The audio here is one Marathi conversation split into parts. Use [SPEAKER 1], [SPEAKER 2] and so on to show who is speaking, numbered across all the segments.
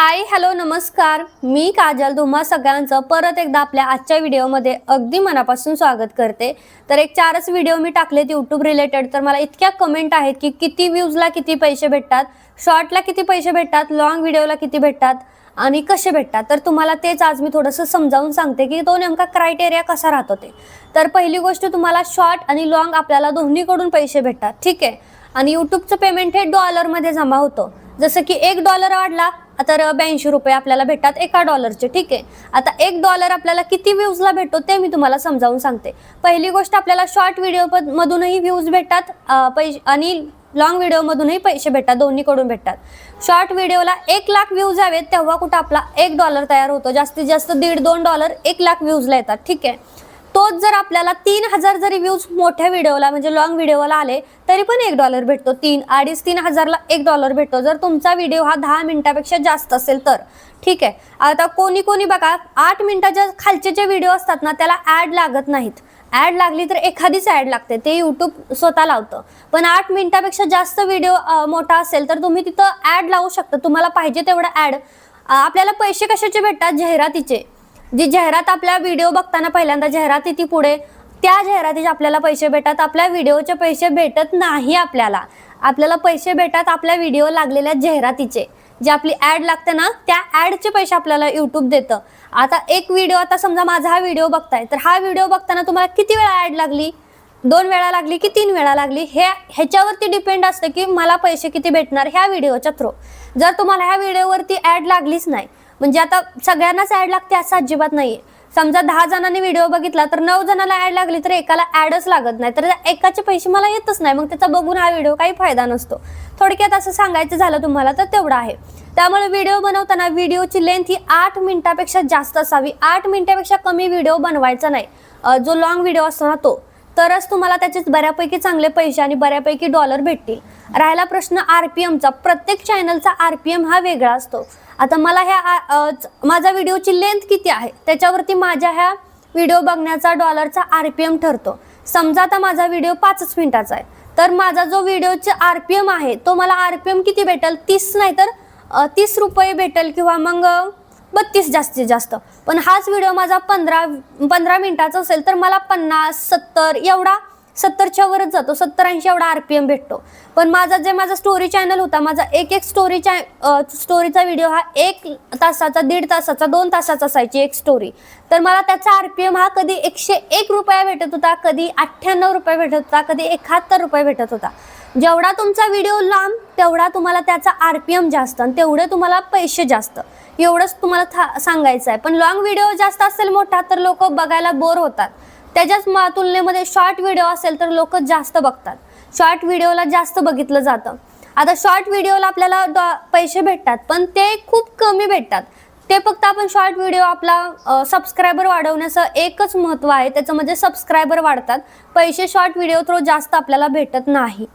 [SPEAKER 1] हाय हॅलो नमस्कार. मी काजल तुम्हा सगळ्यांचं परत एकदा आपल्या आजच्या व्हिडिओमध्ये अगदी मनापासून स्वागत करते. तर एक चारच व्हिडिओ मी टाकलेत यूट्यूब रिलेटेड तर मला इतक्या कमेंट आहेत की किती व्ह्यूजला किती पैसे भेटतात शॉर्टला किती पैसे भेटतात लॉंग व्हिडिओला किती भेटतात आणि कसे भेटतात. तर तुम्हाला तेच आज मी थोडंसं समजावून सांगते की तो नेमका क्रायटेरिया कसा राहतो ते. तर पहिली गोष्ट तुम्हाला शॉर्ट आणि लॉंग आपल्याला दोन्हीकडून पैसे भेटतात. ठीक आहे? आणि यूट्यूबचं पेमेंट हे डॉलरमध्ये जमा होतं. जसं की एक डॉलर वाढला तर ब्याऐंशी रुपये आपल्याला भेटतात एका डॉलरचे ठीक आहे? आता एक डॉलर आपल्याला किती व्ह्यूजला भेटतो ते मी तुम्हाला समजावून सांगते. पहिली गोष्ट आपल्याला शॉर्ट व्हिडिओ मधूनही व्ह्यूज भेटतात पैसे आणि लॉंग व्हिडिओमधूनही पैसे भेटतात दोन्हीकडून भेटतात. शॉर्ट व्हिडिओला एक लाख व्ह्यूज यावेत तेव्हा कुठं आपला एक डॉलर तयार होतो. जास्तीत जास्त दीड दोन डॉलर एक लाख व्ह्यूजला येतात ठीक आहे? तोच जर आपल्याला तीन हजार जरी व्ह्यूज मोठ्या व्हिडिओला म्हणजे लॉंग व्हिडिओला आले तरी पण एक डॉलर भेटतो. तीन अडीच तीन हजारला एक डॉलर भेटतो. जर तुमचा व्हिडिओ हा दहा मिनिटापेक्षा जास्त असेल तर. ठीक आहे. आता कोणी कोणी बघा आठ मिनिटाच्या खालचे जे व्हिडिओ असतात ना त्याला ॲड लागत नाहीत. ॲड लागली तर एखादीच ॲड लागते. ते यूट्यूब स्वतः लावतं. पण आठ मिनिटापेक्षा जास्त व्हिडिओ मोठा असेल तर तुम्ही तिथं ॲड लावू शकता. तुम्हाला पाहिजे तेवढं ॲड आपल्याला पैसे कशाचे भेटतात? जाहिरातीचे. जी जाहिरात आपल्या व्हिडिओ बघताना पहिल्यांदा जाहिरात येते पुढे त्या जाहिरातीचे आपल्याला पैसे भेटतात. आपल्या व्हिडिओचे पैसे भेटत नाही आपल्याला. आपल्याला पैसे भेटतात आपल्या व्हिडिओ लागलेल्या जाहिरातीचे. जे आपली ॲड लागते ना त्या ॲडचे पैसे आपल्याला यूट्यूब देतं. आता एक व्हिडिओ आता समजा माझा हा व्हिडिओ बघताय तर हा व्हिडिओ बघताना तुम्हाला किती वेळा ॲड लागली? दोन वेळा लागली की तीन वेळा लागली? हे ह्याच्यावरती डिपेंड असतं की मला पैसे किती भेटणार ह्या व्हिडिओच्या थ्रू जर तुम्हाला ह्या व्हिडिओवरती ॲड लागलीच नाही म्हणजे आता सगळ्यांनाच ॲड लागते असं अजिबात नाही समजा दहा जणांनी व्हिडिओ बघितला तर नऊ जणांना ॲड लागली तर एकाला ॲडच लागत नाही. तर एकाचे पैसे मला येतच नाही. मग त्याचा बघून हा व्हिडिओ काही फायदा नसतो. थोडक्यात असं सांगायचं झालं तुम्हाला तर तेवढं आहे. त्यामुळे व्हिडिओ बनवताना व्हिडिओची लेंथ ही आठ मिनिटापेक्षा जास्त असावी. आठ मिनिटापेक्षा कमी व्हिडिओ बनवायचा नाही. जो लॉंग व्हिडिओ असतो ना तो. तरच तुम्हाला त्याचे बऱ्यापैकी चांगले पैसे आणि बऱ्यापैकी डॉलर भेटतील. राहिला प्रश्न आर पी एमचा प्रत्येक चॅनलचा आर पी एम हा वेगळा असतो. आता मला ह्या आ- व्हिडिओची लेंथ किती आहे? त्याच्यावरती माझ्या ह्या व्हिडिओ बघण्याचा डॉलरचा आर पी एम ठरतो. समजा आता माझा व्हिडिओ पाचच मिनिटाचा आहे. तर माझा जो व्हिडिओचा आर पी एम आहे तो मला आर पी एम किती भेटेल? तीस नाही तर तीस रुपये भेटेल किंवा मग बत्तीस जास्तीत जास्त. पण हाच व्हिडिओ माझा पंधरा पंधरा मिनिटाचा असेल तर मला पन्नास सत्तर एवढा सत्तरच्या वरच जातो. सत्तर ऐंशी एवढा आर पी एम भेटतो. पण माझा जे माझा स्टोरी चॅनल होता माझा एक एक स्टोरीच्या स्टोरीचा व्हिडिओ हा एक तासाचा दीड तासाचा दोन तासाचा असायची एक स्टोरी तर मला त्याचा आर पी एम हा कधी एकशे एक रुपया भेटत होता कधी अठ्ठ्याण्णव रुपये भेटत होता कधी एकाहत्तर रुपये भेटत होता. जेवढा तुमचा व्हिडिओ लांब तेवढा तुम्हाला त्याचा आर पी एम जास्त आणि तेवढे तुम्हाला पैसे जास्त. एवढंच तुम्हाला था सांगायचं आहे पण लॉंग व्हिडिओ जास्त असेल मोठा तर लोक बघायला बोर होतात. त्याच्याच तुलनेमध्ये शॉर्ट व्हिडिओ असेल तर लोक जास्त बघतात. शॉर्ट व्हिडिओला जास्त बघितलं जातं. आता शॉर्ट व्हिडिओला आपल्याला पैसे भेटतात पण ते खूप कमी भेटतात. ते फक्त आपण शॉर्ट व्हिडिओ आपला सबस्क्रायबर वाढवण्याचं एकच महत्त्व आहे. त्याचं म्हणजे सबस्क्रायबर वाढतात. पैसे शॉर्ट व्हिडिओ थ्रू जास्त आपल्याला भेटत नाही.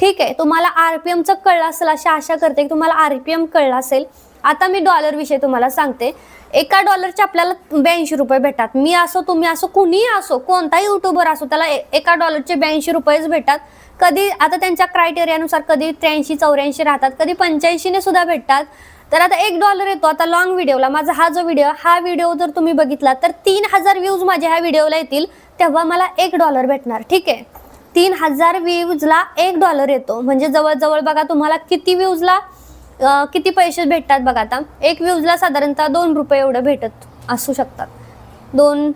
[SPEAKER 1] ठीक आहे? तुम्हाला आर पी एमचं कळलं असेल अशी आशा करते की तुम्हाला आर पी एम कळलं असेल. आता मी डॉलर विषय तुम्हाला सांगते. एका डॉलरचे आपल्याला ब्याऐंशी रुपये भेटतात. मी असो तुम्ही असो कुणीही असो कोणताही युट्यूबर असो त्याला ए- एका डॉलरचे ब्याऐंशी रुपयेच भेटतात. कधी आता त्यांच्या क्रायटेरियानुसार कधी त्र्याऐंशी चौऱ्याऐंशी राहतात कधी पंच्याऐंशीने सुद्धा भेटतात. तर आता एक डॉलर येतो आता लॉंग व्हिडिओला माझा हा जो व्हिडिओ हा व्हिडिओ जर तुम्ही बघितला तर तीन हजार व्ह्यूज माझ्या ह्या व्हिडिओला येतील तेव्हा मला एक डॉलर भेटणार. ठीक आहे? तीन हजार व्ह्यूजला एक डॉलर येतो. म्हणजे जवळजवळ बघा तुम्हाला किती व्ह्यूजला किती पैसे भेटतात बघा आता? एक व्ह्यूजला साधारणतः दोन रुपये एवढं भेटत असू शकतात. दोन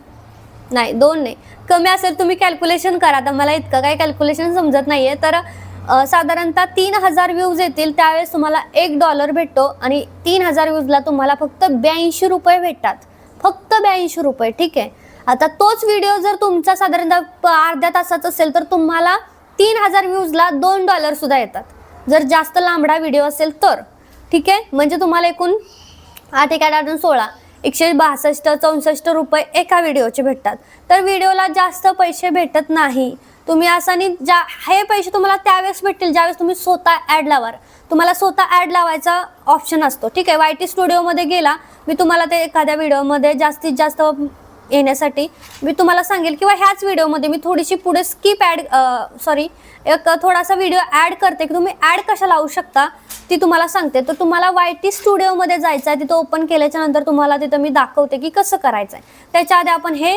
[SPEAKER 1] नाही दोन नाही. कमी असेल तुम्ही कॅल्क्युलेशन करा. आता मला इतकं काही कॅल्क्युलेशन समजत नाहीये. तर साधारणतः तीन हजार व्ह्यूज येतील त्यावेळेस तुम्हाला एक डॉलर भेटतो आणि तीन हजार व्ह्यूजला तुम्हाला फक्त ब्याऐंशी रुपये भेटतात. फक्त ब्याऐंशी रुपये ठीक आहे? आता तोच व्हिडिओ जर तुमचा साधारणतः प- अर्ध्या तासाचा असेल तर तुम्हाला तीन हजार व्ह्यूजला दोन डॉलर सुद्धा येतात. जर जास्त लांबडा व्हिडिओ असेल तर. ठीक आहे? म्हणजे तुम्हाला एकूण आठ एक आठ अजून सोळा. एकशे बासष्ट चौसष्ट रुपये एका व्हिडिओचे भेटतात. तर व्हिडिओला जास्त पैसे भेटत नाही. तुम्ही असानी ज्या हे पैसे तुम्हाला त्यावेळेस भेटतील ज्यावेळेस तुम्ही स्वतः ॲड लावाल. तुम्हाला स्वतः ॲड लावायचा ऑप्शन असतो. ठीक आहे? वाय टी स्टुडिओमध्ये गेला मी तुम्हाला ते एखाद्या व्हिडिओमध्ये जास्तीत जास्त येण्यासाठी. मी तुम्हाला सांगेल किंवा ह्याच व्हिडिओमध्ये मी थोडीशी पुढे स्किप ॲड सॉरी एक थोडासा व्हिडिओ ॲड करते की तुम्ही ॲड कशा लावू शकता ती तुम्हाला सांगते. तर तुम्हाला वाय टी स्टुडिओमध्ये जायचं आहे तिथं ओपन केल्याच्यानंतर तुम्हाला तिथं मी दाखवते की कसं करायचं आहे त्याच्या आधी आपण हे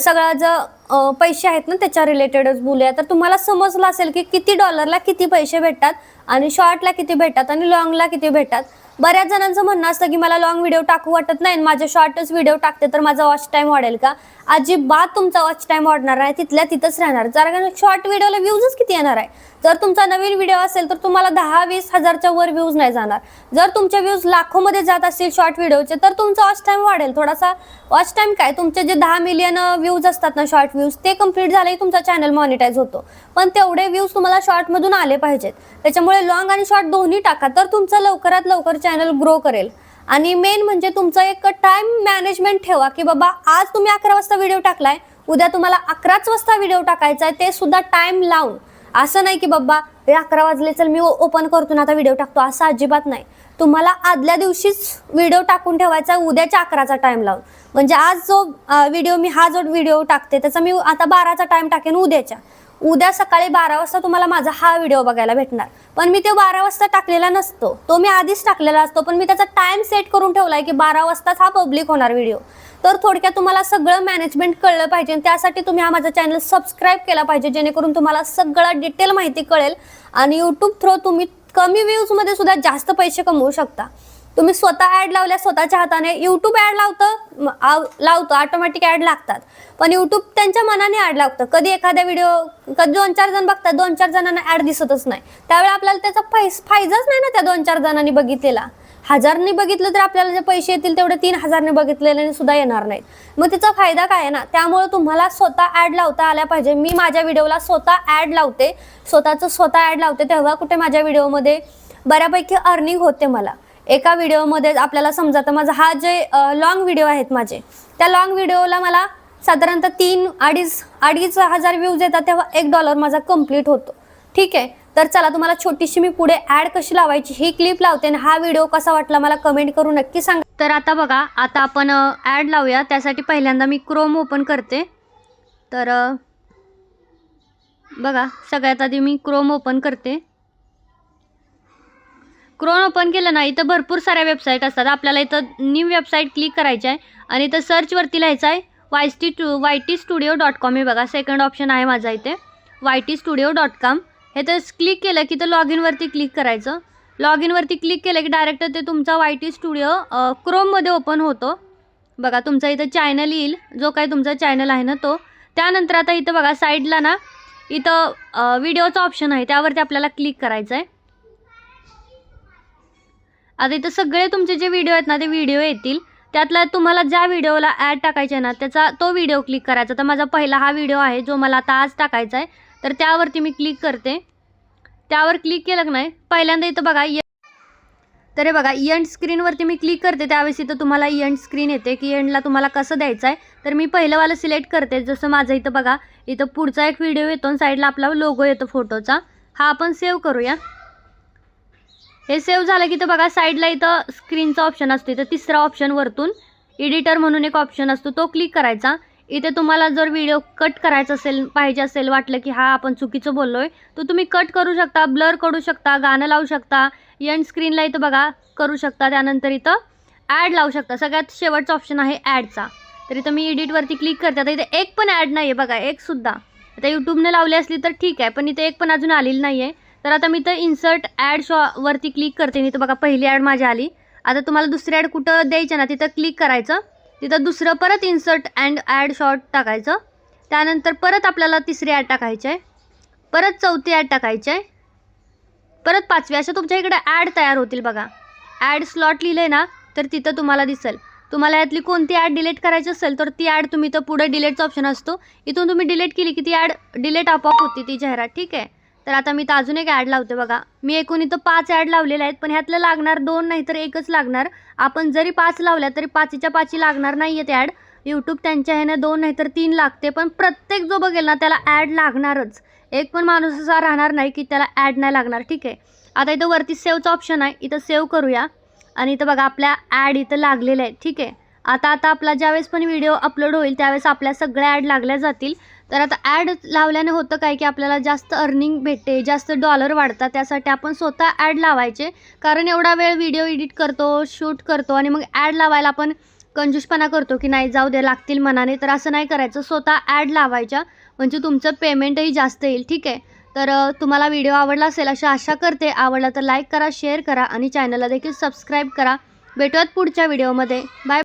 [SPEAKER 1] सगळं जर पैसे आहेत ना त्याच्या रिलेटेडच बोलूया तर तुम्हाला समजलं असेल की किती डॉलरला किती पैसे भेटतात आणि शॉर्टला किती भेटतात आणि लॉंगला किती भेटतात. बऱ्याच जणांचं म्हणणं असतं की मला लॉंग व्हिडिओ टाकू वाटत नाही आणि माझे शॉर्टच व्हिडिओ टाकते तर माझा वॉच टाईम वाढेल का? अजिबात तुमचा वॉच टाईम वाढणार आहे तिथल्या तिथंच राहणार. जर शॉर्ट व्हिडिओला व्ह्यूजच किती येणार आहे? जर तुमचा नवीन व्हिडिओ असेल तर तुम्हाला दहा वीस हजारच्या वर व्ह्यूज नाही जाणार. जर तुमचे व्ह्यूज लाखोमध्ये जात असतील शॉर्ट व्हिडिओचे तर तुमचा वॉच टाईम वाढेल. थोडासा वॉच टाईम काय? तुमचे जे दहा मिलियन व्ह्यूज असतात ना शॉर्ट व्ह्यूज ते कंप्लीट झाले तुमचा चॅनल मॉनिटाईज होतो. पण तेवढे व्ह्यूज तुम्हाला शॉर्टमधून आले पाहिजेत. त्याच्यामुळे लॉंग आणि शॉर्ट दोन्ही टाका तर तुमचं लवकरात लवकर चॅनल ग्रो करेल. आणि मेन म्हणजे तुमचं एक टाइम मॅनेजमेंट ठेवा की बाबा आज तुम्ही अकरा वाजता व्हिडिओ टाकलाय उद्या तुम्हाला अकराच वाजता व्हिडिओ टाकायचा आहे ते सुद्धा टाइम लावून. असं नाही की बाबा हे अकरा वाजले चल मी ओपन करतो ना आता व्हिडिओ टाकतो. असं अजिबात नाही. तुम्हाला आदल्या दिवशीच व्हिडिओ टाकून ठेवायचा उद्याच्या अकराचा टाइम लावून म्हणजे आज जो व्हिडिओ मी हा जो व्हिडिओ टाकते त्याचा मी आता बाराचा टाइम टाकेन उद्याच्या. उद्या सकाळी बारा वाजता तुम्हाला माझा हा व्हिडिओ बघायला भेटणार. पण मी ते बारा वाजता टाकलेला नसतो. तो मी आधीच टाकलेला असतो पण मी त्याचा टाइम सेट करून ठेवला आहे की बारा वाजताच हा पब्लिक होणार व्हिडिओ तर थोडक्यात तुम्हाला सगळं मॅनेजमेंट कळलं पाहिजे त्यासाठी तुम्ही हा माझा चॅनल सबस्क्राईब केला पाहिजे जेणेकरून तुम्हाला सगळं डिटेल माहिती कळेल. आणि यूट्यूब थ्रू तुम्ही कमी व्ह्यूजमध्ये सुद्धा जास्त पैसे कमवू शकता. तुम्ही स्वतः ॲड लावल्या स्वतःच्या हाताने. यूट्यूब ॲड लावतं आव- लावतं ऑटोमॅटिक ॲड लागतात. पण यूट्यूब त्यांच्या मनाने ॲड लागतं. कधी एखाद्या व्हिडिओ कधी दोन चार जण बघतात दोन चार जणांना ॲड दिसतच नाही. त्यावेळी आपल्याला त्याचा फायस फायदाच नाही ना त्या दोन चार जणांनी बघितलेला. हजारने बघितलं तर आपल्याला जे पैसे येतील तेवढे तीन हजारने बघितलेले सुद्धा येणार नाहीत. मग तिचा फायदा काय आहे ना त्यामुळे तुम्हाला स्वतः ॲड लावता आल्या पाहिजे. मी माझ्या व्हिडिओला स्वतः ॲड लावते स्वतःचं स्वतः ॲड लावते तेव्हा कुठे माझ्या व्हिडिओमध्ये बऱ्यापैकी अर्निंग होते मला. एका व्हिडिओमध्ये आपल्याला समजा तर माझा हा जे लॉंग व्हिडिओ आहेत माझे त्या लॉंग व्हिडिओला मला साधारणतः तीन अडीच अडीच हजार व्ह्यूज येतात तेव्हा एक डॉलर माझा कंप्लीट होतो. ठीक आहे? तर चला तुम्हाला छोटीशी मी पुढे ॲड कशी लावायची ही क्लिप लावते आणि हा व्हिडिओ कसा वाटला मला कमेंट करून नक्की सांगा. तर आता बघा आता आपण ॲड लावूया. त्यासाठी पहिल्यांदा मी क्रोम ओपन करते. तर बघा सगळ्यात आधी मी क्रोम ओपन करते. क्रोम ओपन केलं ना इथं भरपूर साऱ्या वेबसाईट असतात. आपल्याला इथं न्यू वेबसाईट क्लिक करायची आहे. आणि इथं सर्चवरती लिहायचं आहे Y T to Y T studio dot com हे बघा सेकंड ऑप्शन आहे माझा इथे Y T studio dot com हे तर क्लिक केलं की तर लॉग इनवरती क्लिक करायचं. लॉग इनवरती क्लिक केलं की डायरेक्ट ते तुमचा वाय टी स्टुडिओ क्रोममध्ये ओपन होतो. बघा तुमचा इथं चॅनल येईल. जो काही तुमचा चॅनल आहे ना तो. त्यानंतर आता इथं बघा साईडला ना इथं व्हिडिओचं ऑप्शन आहे. त्यावरती आपल्याला क्लिक करायचं आहे आता इथं सगळे तुमचे जे व्हिडिओ आहेत ना ते व्हिडिओ येतील. त्यातला तुम्हाला ज्या व्हिडिओला ॲड टाकायचे आहे ना त्याचा तो व्हिडिओ क्लिक करायचा. तर माझा पहिला हा व्हिडिओ आहे जो मला आता आज टाकायचा आहे तर त्यावरती मी क्लिक करते. त्यावर क्लिक केलं की नाही पहिल्यांदा इथं बघा तर हे बघा एंड स्क्रीनवरती मी क्लिक करते. त्यावेळेस इथं तुम्हाला एंड स्क्रीन येते की एंडला तुम्हाला कसं द्यायचं आहे. तर मी पहिलंवालं सिलेक्ट करते. जसं माझं इथं बघा इथं पुढचा एक व्हिडिओ येतो आणि साईडला आपला लोगो येतो फोटोचा हा आपण सेव्ह करूया. हे सेव्ह झालं की तर बघा साईडला इथं स्क्रीनचा ऑप्शन असतो. इथं तिसरा ऑप्शन वरतून एडिटर म्हणून एक ऑप्शन असतो. तो क्लिक करायचा. इथे तुम्हाला जर व्हिडिओ कट करायचा असेल पाहिजे असेल वाटलं की हा आपण चुकीचं बोललो आहे तर तुम्ही कट करू शकता ब्लर करू शकता गाणं लावू शकता एंड स्क्रीनला इथं बघा करू शकता त्यानंतर इथं ॲड लावू शकता. सगळ्यात शेवटचा ऑप्शन आहे ॲडचा तर इथं मी एडिटवरती क्लिक करते. आता इथे एक पण ॲड नाही आहे बघा एकसुद्धा आता यूट्यूबने लावली असली तर ठीक आहे पण इथे एक पण अजून आलेली नाही आहे तर आता मी इथं इन्सर्ट ॲड शॉ वरती क्लिक करते. मी इथं बघा पहिली ॲड माझी आली. आता तुम्हाला दुसरी ॲड कुठं द्यायचं ना तिथं क्लिक करायचं. तिथं दुसरं परत इन्सर्ट अँड ॲड शॉर्ट टाकायचं. त्यानंतर परत आपल्याला तिसरी ॲड टाकायची आहे. परत चौथी ॲड टाकायची आहे. परत पाचवी अशा तुमच्या इकडे ॲड तयार होतील बघा. ॲड स्लॉट लिहिलं आहे ना तर तिथं तुम्हाला दिसेल. तुम्हाला यातली कोणती ॲड डिलीट करायची असेल तर ती ॲड तुम्ही तर पुढे डिलीटचा ऑप्शन असतो. इथून तुम्ही डिलीट केली की ती ॲड डिलीट आपोआप होती ती जाहिरात ठीक आहे? तर आता मी तर अजून एक ॲड लावते बघा. मी एकूण इथं पाच ॲड लावलेल्या आहेत पण ह्यातलं लागणार दोन नाही तर एकच लागणार. आपण जरी पाच लावल्या तरी पाचीच्या पाची लागणार नाही आहेत ॲड यूट्यूब त्यांच्या ह्यानं दोन नाही तर तीन लागते पण प्रत्येक जो बघेल ना त्याला ॲड लागणारच. एक पण माणूस असा राहणार नाही की त्याला ॲड नाही लागणार ठीक आहे? आता इथं वरती सेवचं ऑप्शन आहे. इथं सेव्ह करूया. आणि इथं बघा आपल्या ॲड इथं लागलेल्या आहेत ठीक आहे? आता आता आपला ज्यावेळेस पण व्हिडिओ अपलोड होईल त्यावेळेस आपल्या सगळ्या ॲड लागल्या जातील. तर आता ॲड लावल्याने होतं काय की आपल्याला जास्त अर्निंग भेटते जास्त डॉलर वाढतात त्यासाठी आपण स्वतः ॲड लावायचे. कारण एवढा वेळ व्हिडिओ एडिट करतो शूट करतो आणि मग ॲड लावायला आपण कंजूसपणा करतो की नाही जाऊ दे लागतील मनाने. तर असं नाही करायचं. स्वतः ॲड लावायच्या. म्हणजे तुमचं पेमेंटही जास्त येईल. ठीक आहे? तर तुम्हाला व्हिडिओ आवडला असेल अशी आशा करते. आवडला तर लाईक करा शेअर करा आणि चॅनलला देखील सबस्क्राईब करा. भेटूयात पुढच्या व्हिडिओमध्ये. बाय.